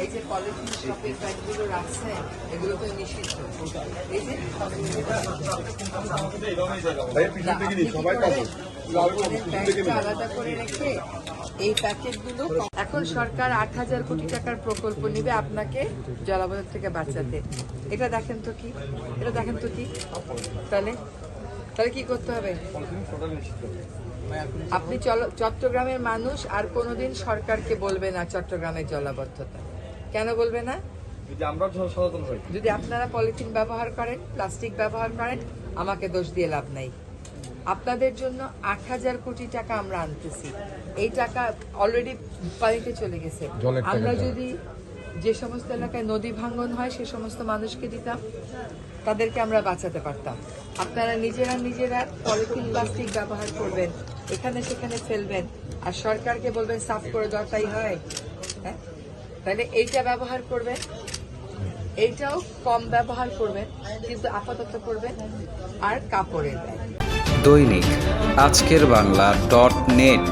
এই যে পলিথিন শপের ব্যাগগুলো রাখছে এগুলো তো নিষিদ্ধ। এই যে ব্যাগটা আলাদা করে রেখে এই প্যাকেটগুলো এখন সরকার আট হাজার কোটি টাকার প্রকল্প নিবে আপনাকে জলাবদ্ধ থেকে বাঁচাতে। এটা দেখেন তো কি? এটা দেখেন তো কি? তাহলে তাহলে কি করতে হবে? আপনি চল- চট্টগ্রামের মানুষ আর কোনোদিন সরকারকে বলবে না চট্টগ্রামের জলাবদ্ধতা। কেন বলবে না? যদি আমরা সচেতন হই। যদি আপনারা পলিথিন ব্যবহার করেন প্লাস্টিক ব্যবহার করেন আমাকে দোষ দিয়ে লাভ নাই। আপনাদের জন্য আট হাজার কোটি টাকা আমরা আনতেছি। এই টাকা অলরেডি পানিতে চলে গেছে। আমরা যদি যে সমস্ত এলাকায় নদী ভাঙ্গন হয় সে সমস্ত মানুষকে দিতাম তাদেরকে আমরা বাঁচাতে পারতাম। আপনারা নিজেরা নিজেরা পলিথিন প্লাস্টিক ব্যবহার করবেন। এখানে সেখানে ফেলবেন। আর সরকারকে বলবেন সাফ করে তাই হয়। হ্যাঁ? তাহলে এইটা ব্যবহার করবেন। এইটাও কম ব্যবহার করবেন, কিন্তু আপাতত করবেন আর কাপড়ের দৈনিক আজকের বাংলা ডট নেট।